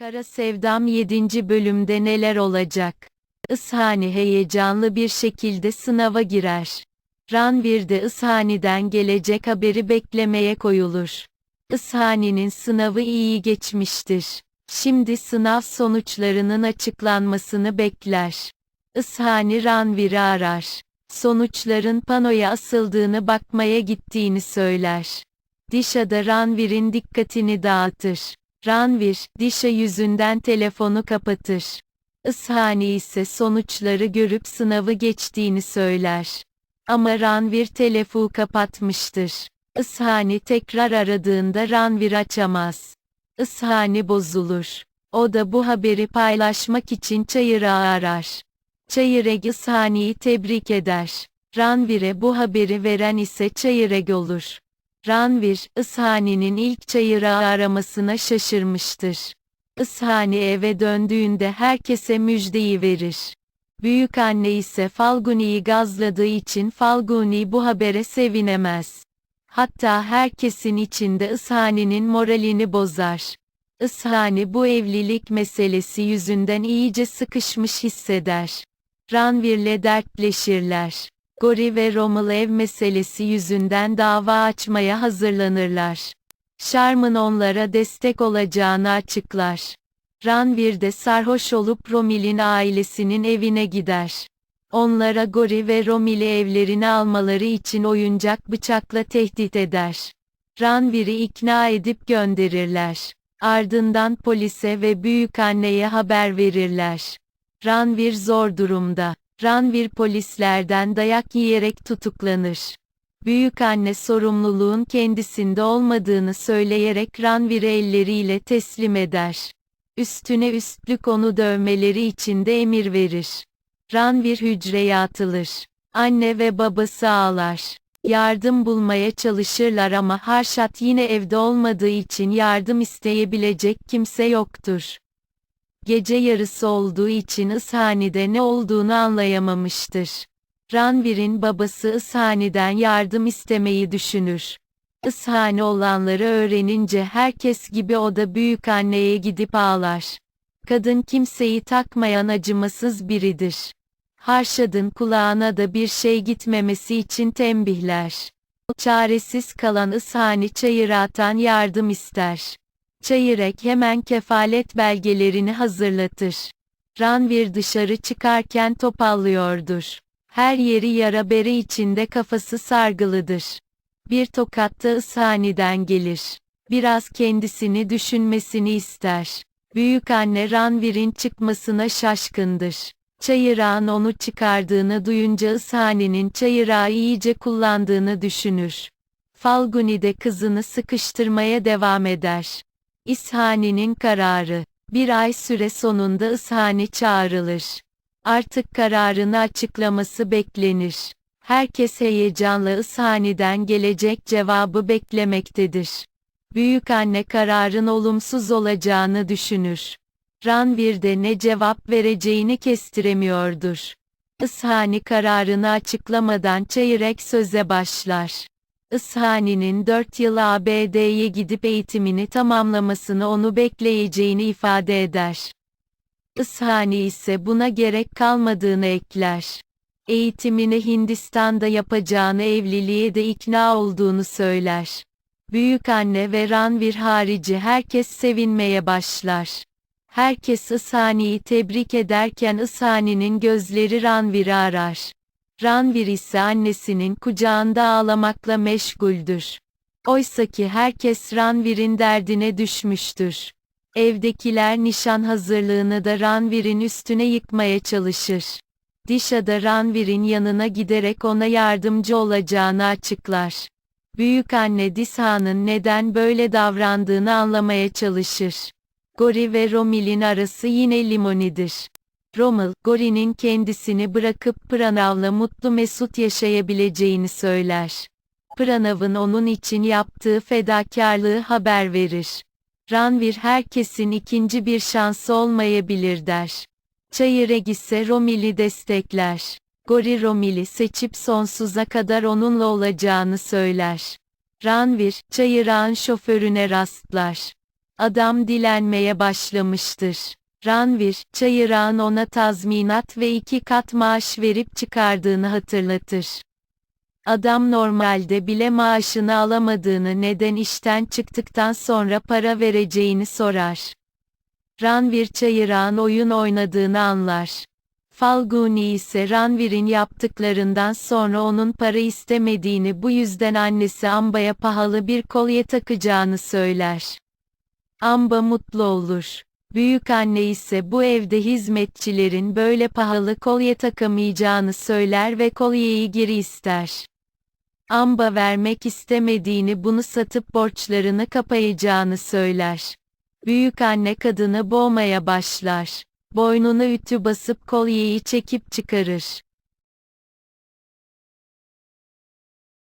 Kara Sevdam 7. bölümde neler olacak? Ishani heyecanlı bir şekilde sınava girer. Ranvir de Ishani'den gelecek haberi beklemeye koyulur. Ishani'nin sınavı iyi geçmiştir. Şimdi sınav sonuçlarının açıklanmasını bekler. Ishani Ranvir'i arar. Sonuçların panoya asıldığını bakmaya gittiğini söyler. Disha da Ranvir'in dikkatini dağıtır. Ranvir, Disha yüzünden telefonu kapatır. Ishani ise sonuçları görüp sınavı geçtiğini söyler. Ama Ranvir telefonu kapatmıştır. Ishani tekrar aradığında Ranvir açamaz. Ishani bozulur. O da bu haberi paylaşmak için Çayır'ı arar. Çayıreg Ishani'yi tebrik eder. Ranvir'e bu haberi veren ise Çayıreg olur. Ranvir, Ishani'nin ilk Çayır'ı aramasına şaşırmıştır. Ishani eve döndüğünde herkese müjdeyi verir. Büyük anne ise Falguni'yi gazladığı için Falguni bu habere sevinemez. Hatta herkesin içinde Ishani'nin moralini bozar. Ishani bu evlilik meselesi yüzünden iyice sıkışmış hisseder. Ranvir'le dertleşirler. Gori ve Rommel ev meselesi yüzünden dava açmaya hazırlanırlar. Sharman onlara destek olacağını açıklar. Ranvir de sarhoş olup Romil'in ailesinin evine gider. Onlara Gori ve Romil'i evlerine almaları için oyuncak bıçakla tehdit eder. Ranvir'i ikna edip gönderirler. Ardından polise ve büyükanneye haber verirler. Ranvir zor durumda. Ranvir polislerden dayak yiyerek tutuklanır. Büyükanne sorumluluğun kendisinde olmadığını söyleyerek Ranvir'i elleriyle teslim eder. Üstüne üstlük onu dövmeleri için de emir verir. Ranvir hücreye atılır. Anne ve babası ağlar. Yardım bulmaya çalışırlar ama Harşat yine evde olmadığı için yardım isteyebilecek kimse yoktur. Gece yarısı olduğu için Ishani'de ne olduğunu anlayamamıştır. Ranvir'in babası Ishani'den yardım istemeyi düşünür. Ishani olanları öğrenince herkes gibi o da büyük anneye gidip ağlar. Kadın kimseyi takmayan acımasız biridir. Harşad'ın kulağına da bir şey gitmemesi için tembihler. Çaresiz kalan Ishani Çayırat'tan yardım ister. Çayırek hemen kefalet belgelerini hazırlatır. Ranvir dışarı çıkarken topallıyordur. Her yeri yara bere içinde kafası sargılıdır. Bir tokatta Ishani'den gelir. Biraz kendisini düşünmesini ister. Büyük anne Ranvir'in çıkmasına şaşkındır. Çayırağın onu çıkardığını duyunca Ishani'nin çayırağı iyice kullandığını düşünür. Falguni de kızını sıkıştırmaya devam eder. İshani'nin kararı. Bir ay süre sonunda İshani çağrılır. Artık kararını açıklaması beklenir. Herkes heyecanla İshani'den gelecek cevabı beklemektedir. Büyük anne kararın olumsuz olacağını düşünür. Ranvir de ne cevap vereceğini kestiremiyordur. Ishani kararını açıklamadan Çayırek söze başlar. Ishani'nin 4 yıl ABD'ye gidip eğitimini tamamlamasını onu bekleyeceğini ifade eder. Ishani ise buna gerek kalmadığını ekler. Eğitimini Hindistan'da yapacağını evliliğe de ikna olduğunu söyler. Büyük anne ve Ranvir harici herkes sevinmeye başlar. Herkes Ishani'yi tebrik ederken Ishani'nin gözleri Ranvir'i arar. Ranvir ise annesinin kucağında ağlamakla meşguldür. Oysaki herkes Ranvir'in derdine düşmüştür. Evdekiler nişan hazırlığını da Ranvir'in üstüne yıkmaya çalışır. Disha da Ranvir'in yanına giderek ona yardımcı olacağını açıklar. Büyük anne Disha'nın neden böyle davrandığını anlamaya çalışır. Gori ve Romil'in arası yine limonidir. Rommel, Gori'nin kendisini bırakıp Pranav'la mutlu mesut yaşayabileceğini söyler. Pranav'ın onun için yaptığı fedakarlığı haber verir. Ranvir herkesin ikinci bir şansı olmayabilir der. Çayıreg ise Romil'i destekler. Gori Romil'i seçip sonsuza kadar onunla olacağını söyler. Ranvir, Çayırağın şoförüne rastlar. Adam dilenmeye başlamıştır. Ranvir, Çayırağın ona tazminat ve iki kat maaş verip çıkardığını hatırlatır. Adam normalde bile maaşını alamadığını neden işten çıktıktan sonra para vereceğini sorar. Ranvir Çayırağın oyun oynadığını anlar. Falguni ise Ranvir'in yaptıklarından sonra onun para istemediğini bu yüzden annesi Amba'ya pahalı bir kolye takacağını söyler. Amba mutlu olur. Büyük anne ise bu evde hizmetçilerin böyle pahalı kolye takamayacağını söyler ve kolyeyi geri ister. Amba vermek istemediğini bunu satıp borçlarını kapayacağını söyler. Büyük anne kadını boğmaya başlar. Boynuna ütü basıp kolyeyi çekip çıkarır.